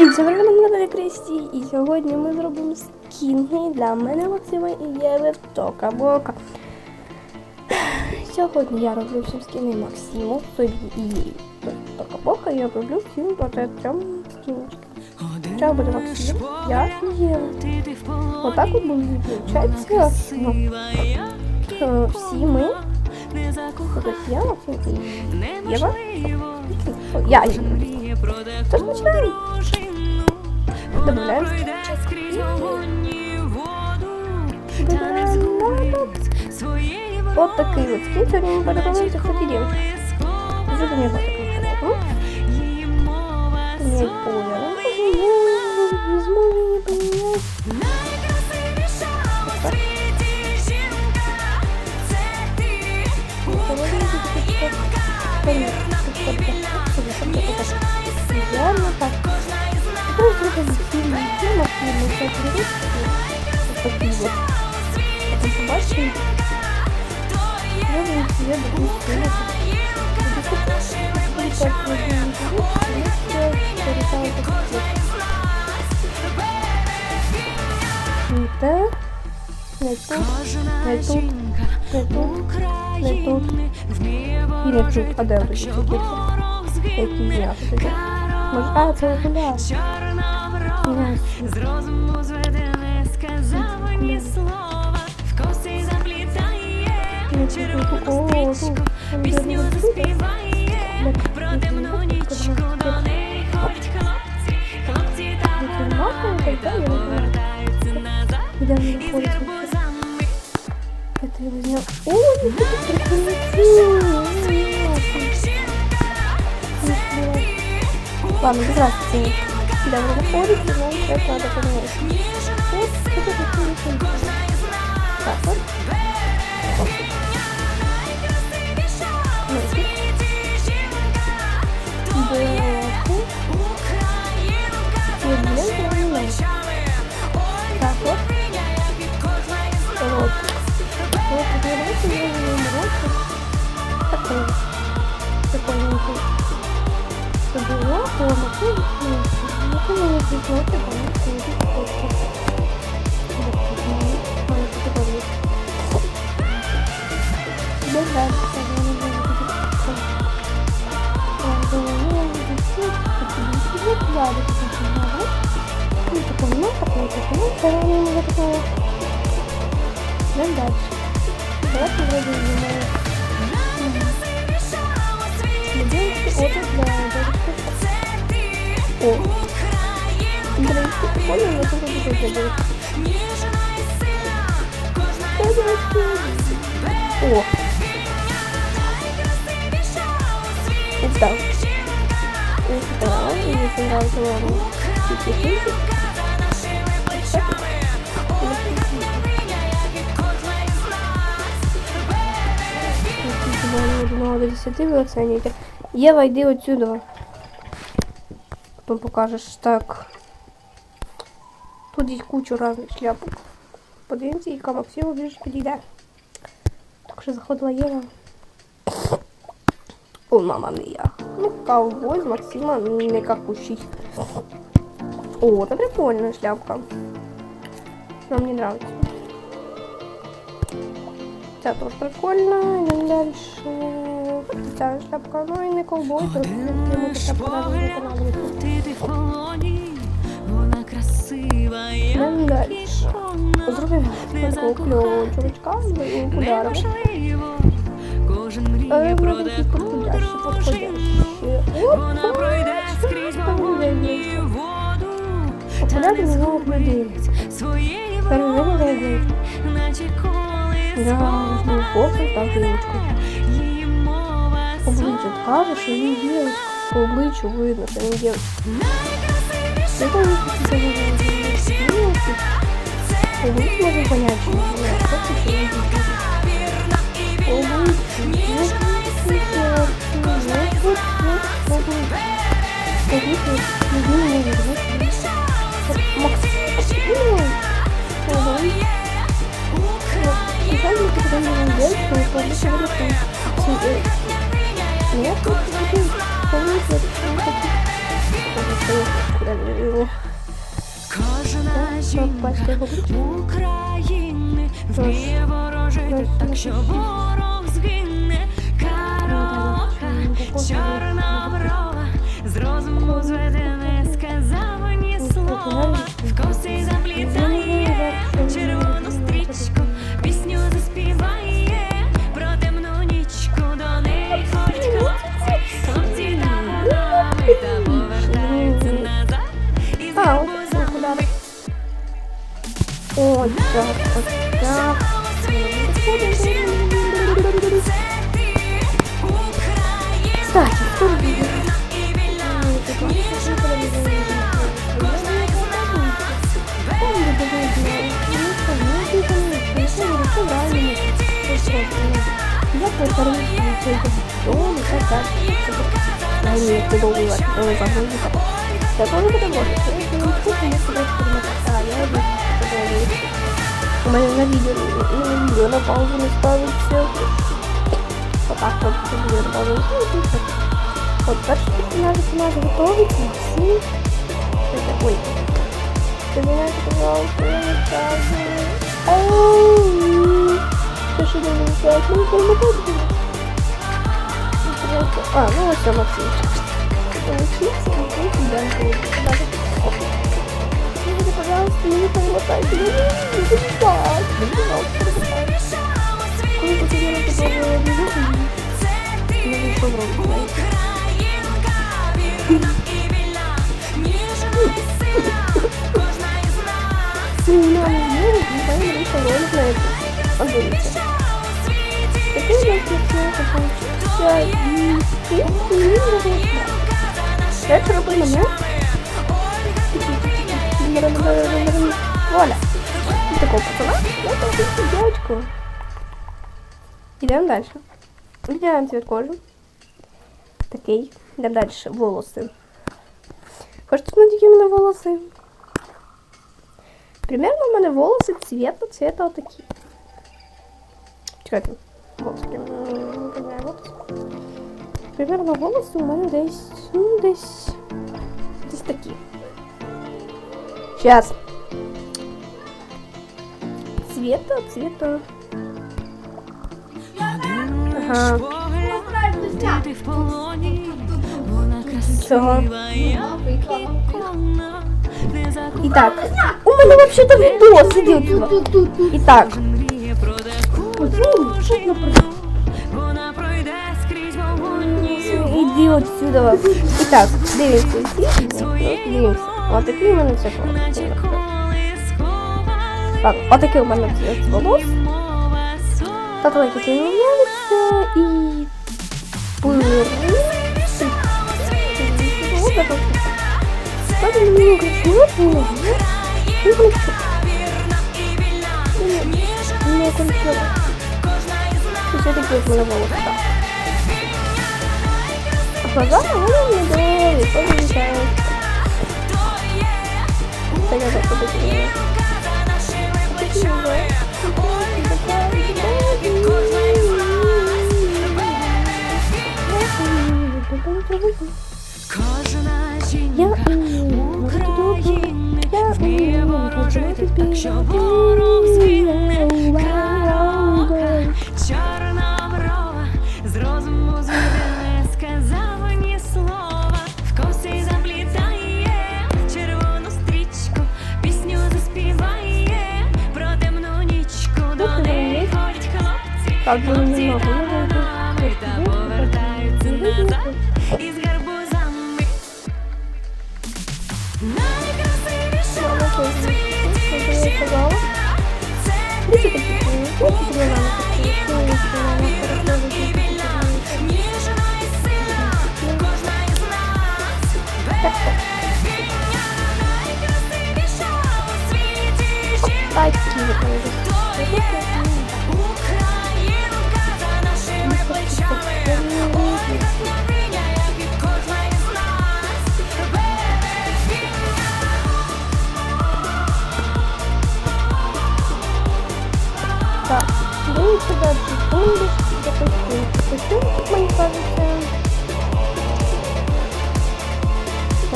І це мене Крісті, і сьогодні ми зробимо скінги для мене Максима і Єви Тока-Бока. Сьогодні я роблю всім скіни Максиму, собі і. Тока-Бока, я роблю всім по трьом скіночки. Треба буде Максим, я і Єва. Отак от буде, виходить, ну, е, всі ми, тобто я, Максим і Єва. Я Єва. Тож починаємо. Добавляем Вот такие вот. Сегодня мы подготовимся, кстати, девочка. Уже не вот коробку. Не. Идеально это сильно, сильно, сильно, все Вот такие вот. Потом побачим. Пробуем себе допустим. Так, не тут, не тут, не тут, не тут. І не тут, а де ви такі? Які м'ясо таке? Може, а, це окуляр. З розуму зведене, сказав мені слова, в косі заплітає, червону стрічку, пісню заспіває, про темну нічку до неї ходять хлопці, хлопці та гармати повертаються назад. Із гарбузами. О, Ладно, без разницы. Да, вы выходите, но это надо поменять. Вот, это такое Так, вот. Сверху. И блин, поменять. Так, вот. Вот. Вот, давайте я не умру. Такой. Прикольненький. Чтобы его форма. Ну, ну, не знаю, это не Идем дальше. Давайте вроде не Надеюсь, вот это да, О, блин, прикольно, но тут вроде как будет. О, ух да. Ух да, мне понравился ладно. Тихо-тихо. Від 1 до 10 ви оцінюєте. Єва, йди отсюда. Потім покажеш. Так. Тут є кучу різних шляпок. Подивимося, яка Максиму більше підійде. Так що заходила Єва. О, мама мія. Ну, ковбой з Максима не какущий. О, это прикольная шляпка. Нам не нравится. Це теж прикольно. Йдемо дальше. Ця шляпка, ну і не ковбой, не понадобиться. Йдемо далі. Зробимо такого кльового чувачка з окулярами. Е, може, якісь підходящі, підходящі. Опа! людей. згубить своєї волі, наче коли Я візьму хлопця та дівчинку. По каже, що він дівчинка. По обличчю видно, що він дівчинка. Я думаю, що це буде дівчинка. По понять, что поняти, що він дівчинка. не кожна із нас По обличчю. Людина не відбувається. України вміє ворожити, так що ворог згине. Карока, чорна брова, з розуму зведене, сказав ні слова. В косі А нет, ты долго его загрузил. Я тоже буду больше. Я не вкусно, я себя экспериментать. А, я иду. У меня на видео, на видео на паузу не ставится. Вот так вот, видео на паузу не ставится. Вот, перший персонаж надо готовить. Максим. Это, ой. Поменяйте, пожалуйста, я не ставлю. Ау. Что ж я не ставлю? Ну, это не буду. А, ну вот все, Максим. Научиться, научиться, да, Скажите, пожалуйста, не так. Ну, пожалуйста, Коли потеряла такого візу, не вийшов робити. Сильно не ролик на это. А дивіться. Такий у нас почнеться получиться і ти не вийшла. Я це роблю мене. Вуаля. І такого пацана. Я там девочку. Идем дальше. Видаем цвет кожи. Такий. Идем дальше. Волосы. Хочете знати, які в мене волоси? Примерно у мене волоси цвета, цвета отакі. Чекайте. Волоси. прям- прям волоси. Примерно волоси у мене десь, ну, десь, десь такі. Сейчас. Цвета, цвета. Ага. Ти в полоні, вона Чого? красива, як ікона, не І так, у мене вообще-то відос сидів. І так, іди отсюда. І так, дивимося. Дивимося. Отакий у мене це наче колискова Так, отакий у мене це волос. мова сон. Та лайки не міняються і... Пири. Вот так вот. Надо немного красиво, не красиво. Не красиво. И все-таки вот мои волосы, да. А глаза, ну, не довольны, помечают. Так, я так подумала. Такие, да. Кожна Я умію Я умію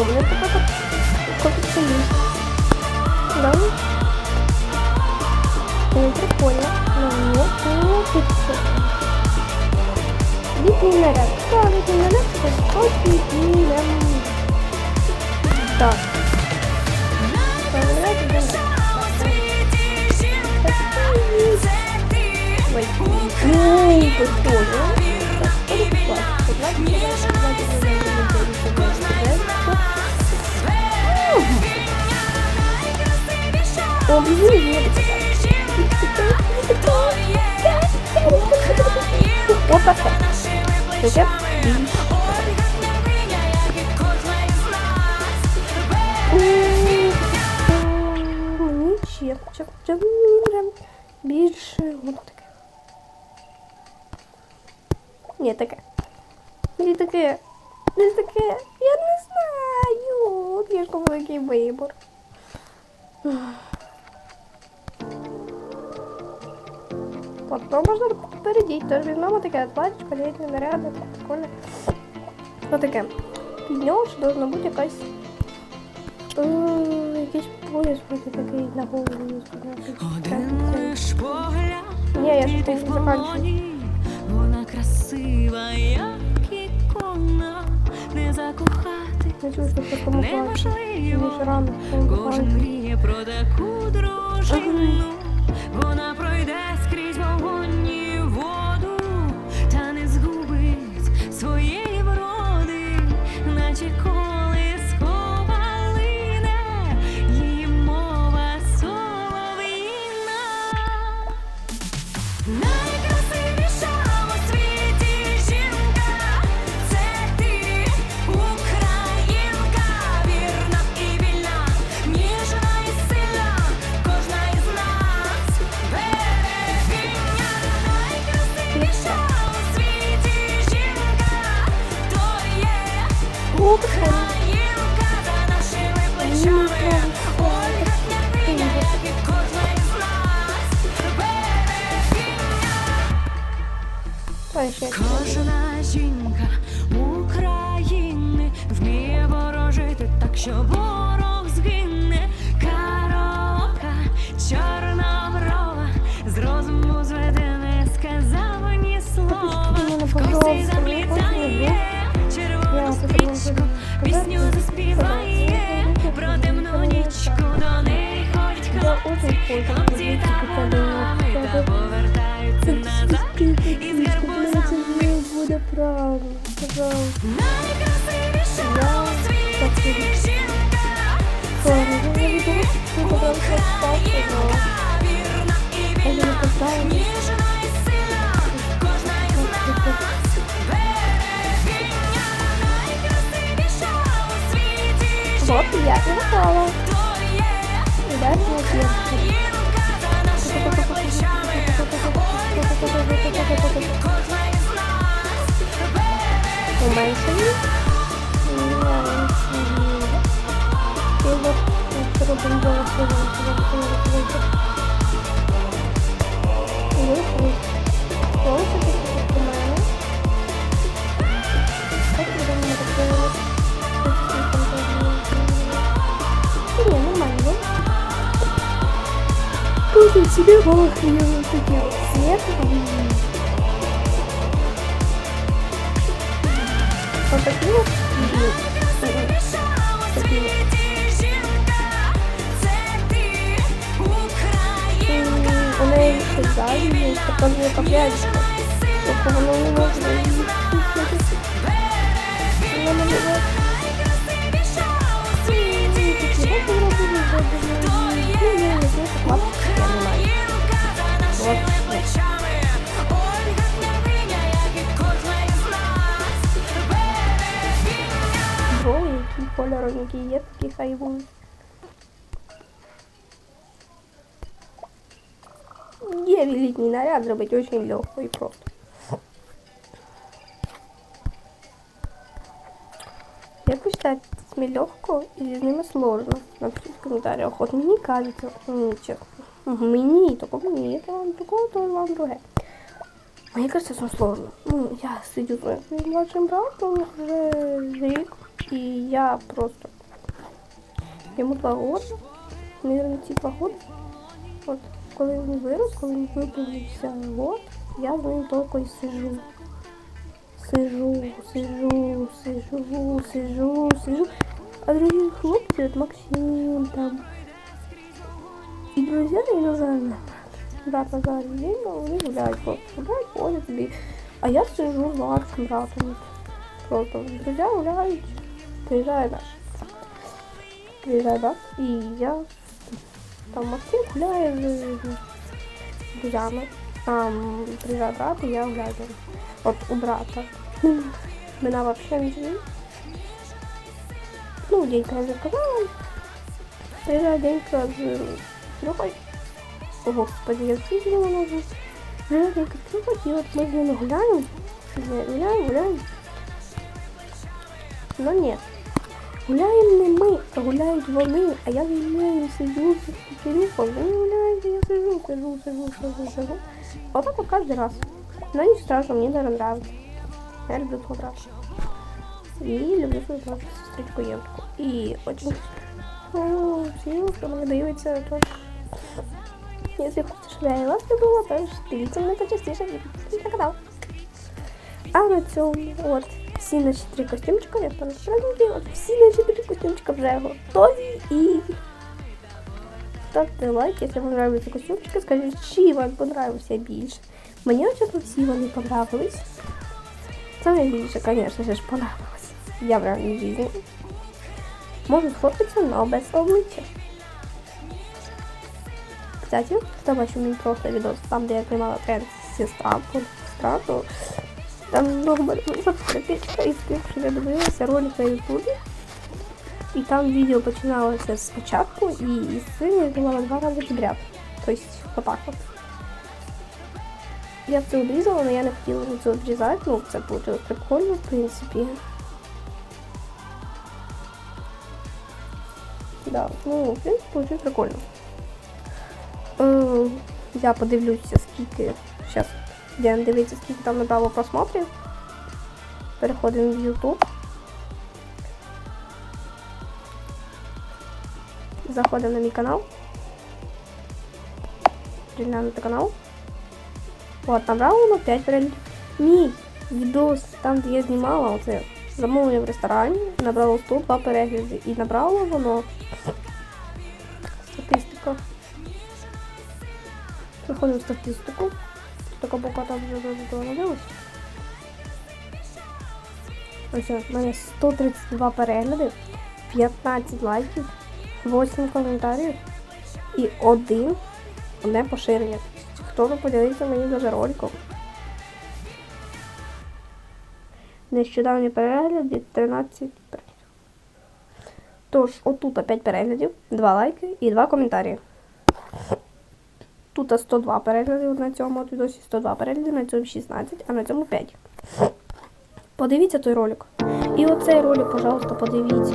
О, у меня какой-то какой-то есть. Да. Ну, прикольно. Ну, ну, ну, прикольно. Літній наряд. Да, літній наряд це очень і прям... Так. Наряд, да. Ой, ну, прикольно. Так, переклад. Переклад, переклад, переклад, переклад, переклад. О, блин, нет. Вот так. Таке. Мені таке платьечко, літні наряди, так прикольно. Ну таке. Під нього ще должна бути якась. Е, якийсь пояс вроде такий на голову. Ні, я ти не заканчую. Вона красива, як ікона, не закохати, Не чую, що неможливо. Кожен мріє про таку дружину. Вона пройде скрізь червону Я стрічку, пісню заспіває про темну нічку, до неї ходять хлопці, хлопці та мами, та повертаються назад. із гарбузами. буде. Пожалуйста. Найкрасивіша у світі жінка, потом спать, Українка, вірна і вільна, ніжна і кожна із нас берегиня. Уменьшили. И вот Просто себе волосы такие светлые. Вот такие вот. Найкрасивіша у світі жінка, це ти, Українка. У неї ще ззаді є така не паплячка. Тобто воно не може кольоровенькі є, такі хай будуть. Є літній наряд зробити дуже легко і просто. Як ви считаете, с ними легко или с ними сложно? Напишите в комментариях. Вот мне кажется, ну, честно. Мені, только мені, это вам такого, то вам друге. Мені кажется, це сложно. Ну, я сидю з своїм младшим братом вже рік, І я просто йому два роки. мирно ці погоди. От коли він вирос, коли він виповнився год, я з ним тільки й сижу. Сижу, сижу, сижу, сижу, сижу. А другі хлопці, от Максим там. І друзі, і Назарна. Брат Назар, він, вони гуляють, просто гуляють, ходять собі. А я сижу з младшим братом. Просто друзі гуляють, приїжджає наш. Приїжджає брат, і я там Максим з друзями. Там приїжджає брат, і я гуляю. з ним. От у брата. Мене вообще не. Ну, денька я заказала. Приезжаю денька с Серегой. О, господи, я видела ногу. Приезжаю денька с Серегой, и вот мы с ними гуляем. Гуляем, гуляем. Но нет. Гуляємо не ми, а гуляють вони, а я гуляю, з Кирюхом, вони гуляють, я сижу, сижу, сижу, сижу, сижу. Вот так каждый раз. Но не страшно, мне даже нравится. Я люблю брат. И люблю свою брат, сестричку Євку. І очень ну, всі, хто мене дивиться, то якщо хочеш, щоб я і вас любила, то ж почастіше і підписуйтесь на канал. А на цьому от всі наші три костюмчика, я праздники, от всі наші три костюмчика вже готові і ставте лайк, якщо вам подобаються костюмчики, скажіть, чи вам понравився більше. Мені чесно всі вони понравились. Саме більше, звісно ж, понравилось. Я в реальній житті. Можу сфоткатися, але без обличчя. Кстати, хто бачив мій просто відос, там, де я приймала тренд сестра, сестра, то там много мене подписчика і що я дивилася ролик на ютубі. І там відео починалося спочатку, і із цим я знімала два рази підряд. Тобто, отак от. Я це обрізала, але я не хотіла це обрізати, ну це буде прикольно, в принципі. Да, ну, в принципі, буде прикольно. Я подивлюся, скільки. Зараз я дивіться, скільки там набрало просмотрів. Переходимо в YouTube. Заходимо на мій канал. Переглянути канал. От, набрало воно 5 переглядів. Мій відос, там, де я знімала оце замовлення в ресторані, набрало 102 перегляди. І набрало воно статистика. Заходимо в статистику. Така бока там додивилась. Ось у мене 132 перегляди, 15 лайків, 8 коментарів і один одне поширення. Хто не поділився мені даже роликом. Нещодавні перегляди 13 переглядів. Тож, отут 5 переглядів, 2 лайки і 2 коментарі. Тут 102 перегляди на цьому от відосі 102 перегляди, на цьому 16, а на цьому 5. Подивіться той ролик. І оцей ролик, пожалуйста, подивіться.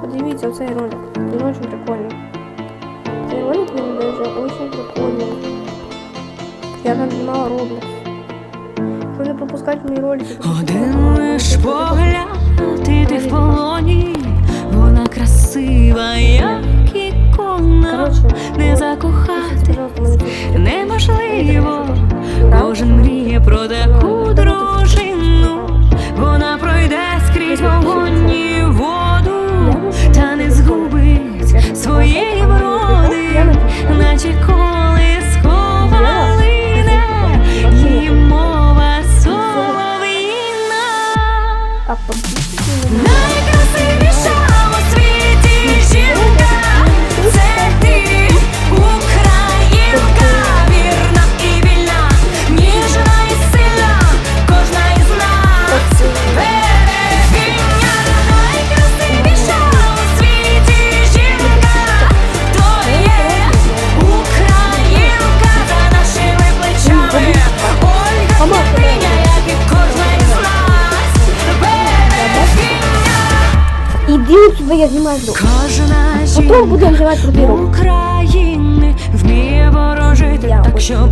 Подивіться оцей ролик. Він дуже прикольний. Цей ролик він даже очень прикольний. Я там знімала Roblox. Щоб не пропускати мої ролики. Один лиш погляд, і ти в полоні, вона красива, як ікона, не закохати неможливо. Кожен мріє про таку дружину, вона пройде скрізь вогонь і воду, та не згубить своєї вроди, наче колискова лине, її мова солов'їна. Сюди, я знімаю звук. Кожна Потім будемо жінка знімати крутий. України вміє ворожити, так що